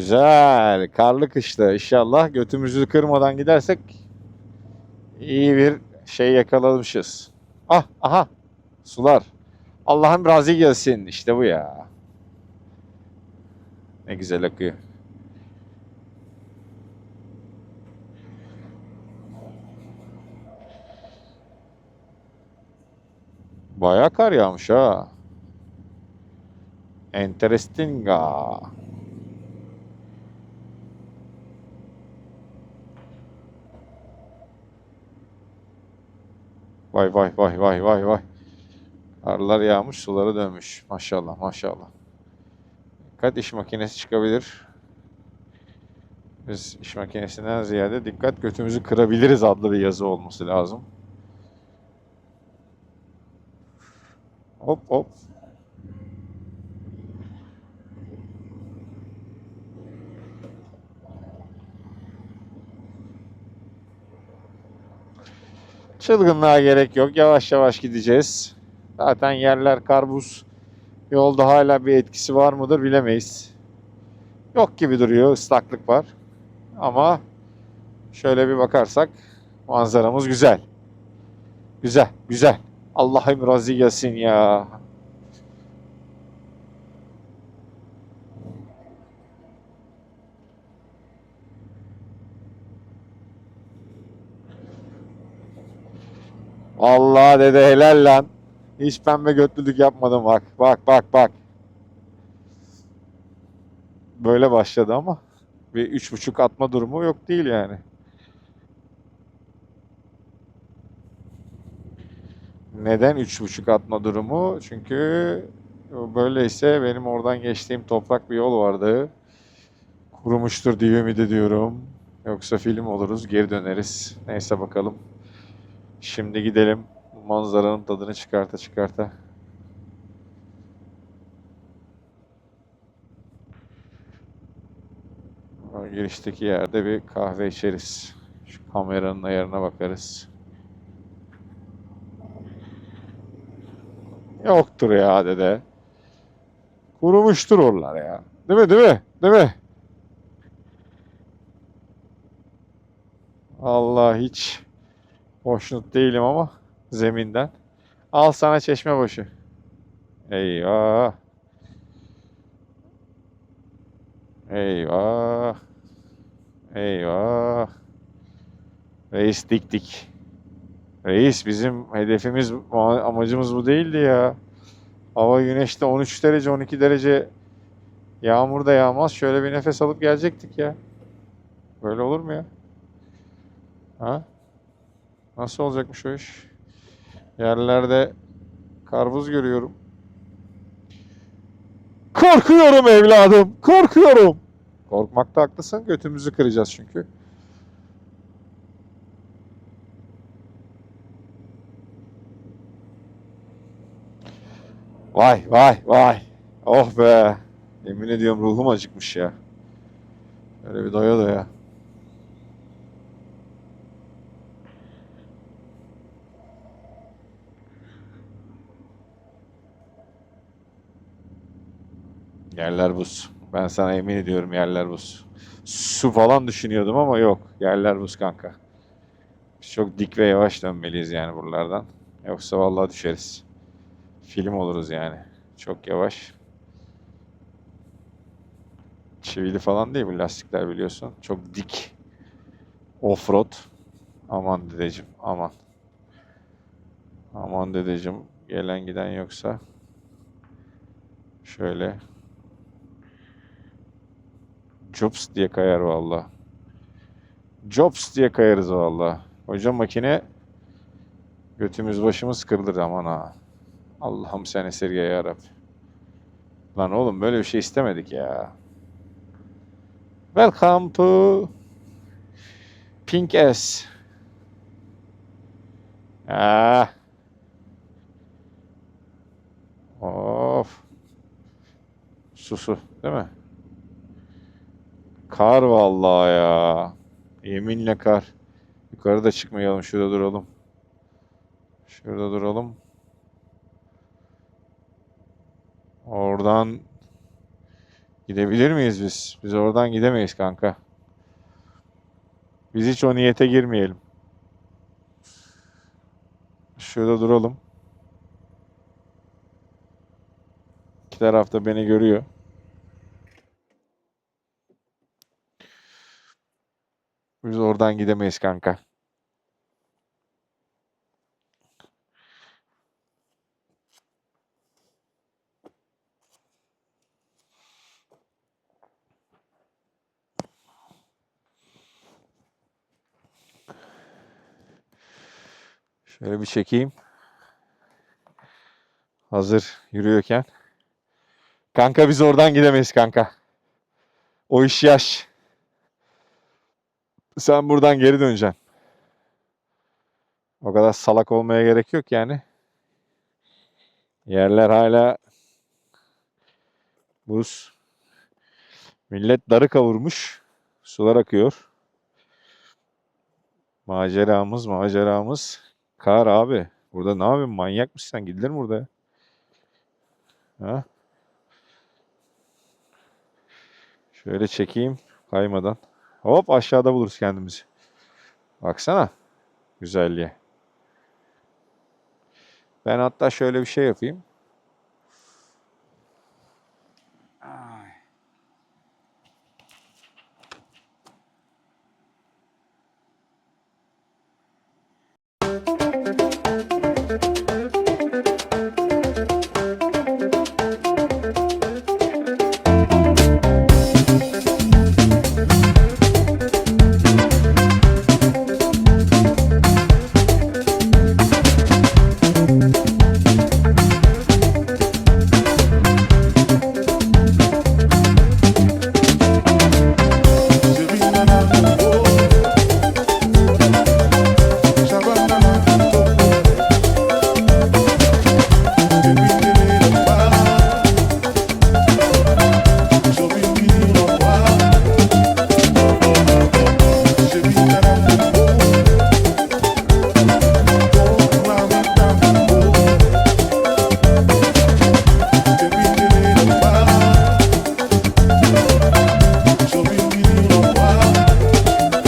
Güzel. Karlı kışta inşallah götümüzü kırmadan gidersek iyi bir şey yakalamışız. Ah aha sular. Allah'ım razı gelsin. İşte bu ya. Ne güzel akıyor. Bayağı kar yağmış ha. Interestinga. Vay vay vay vay vay vay. Karlar yağmış, suları dönmüş. Maşallah maşallah. Dikkat iş makinesi çıkabilir. Biz iş makinesinden ziyade dikkat götümüzü kırabiliriz adlı bir yazı olması lazım. Hop hop. Çılgınlığa gerek yok. Yavaş yavaş gideceğiz. Zaten yerler karbuz. Yolda hala bir etkisi var mıdır bilemeyiz. Yok gibi duruyor. ıslaklık var. Ama şöyle bir bakarsak manzaramız güzel. Güzel, güzel. Allah'ım razı gelsin ya. Allah dede helal lan. Hiç pembe götlülük yapmadım bak. Bak bak bak. Böyle başladı ama bir üç buçuk atma durumu yok değil yani. Neden üç buçuk atma durumu? Çünkü böyleyse benim oradan geçtiğim toprak bir yol vardı. Kurumuştur diye ümit ediyorum. Yoksa film oluruz, geri döneriz. Neyse bakalım. Şimdi gidelim. Manzaranın tadını çıkarta çıkarta. Girişteki yerde bir kahve içeriz. Şu kameranın ayarına bakarız. Yoktur ya dede. Kurumuştur oralar ya. Değil mi değil mi? Değil mi? Allah hiç Hoşnut değilim ama zeminden. Al sana çeşme başı. Eyvah. Eyvah. Eyvah. Reis dik dik. Reis bizim hedefimiz, amacımız bu değildi ya. Hava güneşte 13 derece, 12 derece yağmur da yağmaz. Şöyle bir nefes alıp gelecektik ya. Böyle olur mu ya? Ha? Nasıl olacakmış o iş? Yerlerde karpuz görüyorum. Korkuyorum evladım. Korkuyorum. Korkmakta haklısın. Götümüzü kıracağız çünkü. Vay vay vay. Oh be. Yemin ediyorum ruhum acıkmış ya. Öyle bir doya doya. Yerler buz. Ben sana emin ediyorum yerler buz. Su falan düşünüyordum ama yok. Yerler buz kanka. Biz çok dik ve yavaş dönmeliyiz yani buralardan. Yoksa vallahi düşeriz. Film oluruz yani. Çok yavaş. Çivili falan değil bu lastikler biliyorsun. Çok dik. Offroad. Aman dedeciğim aman. Aman dedeciğim gelen giden yoksa şöyle Jobs diye kayar valla. Jobs diye kayarız valla. Hocam makine götümüz başımız kırılır aman ha. Allah'ım sen esirge ya. Lan oğlum böyle bir şey istemedik ya. Welcome to Pink S. Ah. Of. Susu değil mi? Kar vallahi ya. Yeminle kar. Yukarıda çıkmayalım. Şurada duralım. Şurada duralım. Oradan gidebilir miyiz biz? Biz oradan gidemeyiz kanka. Biz hiç o niyete girmeyelim. Şurada duralım. İki taraf da beni görüyor. Biz oradan gidemeyiz kanka. Şöyle bir çekeyim. Hazır yürüyorken. Kanka biz oradan gidemeyiz kanka. O iş yaş. Sen buradan geri döneceksin. O kadar salak olmaya gerek yok yani. Yerler hala buz. Millet darı kavurmuş. Sular akıyor. Maceramız, maceramız. Kar abi. Burada ne yapıyorsun? Manyak mısın sen? Gidilir mi burada? Ha? Şöyle çekeyim kaymadan. Hop aşağıda buluruz kendimizi. Baksana güzelliğe. Ben hatta şöyle bir şey yapayım.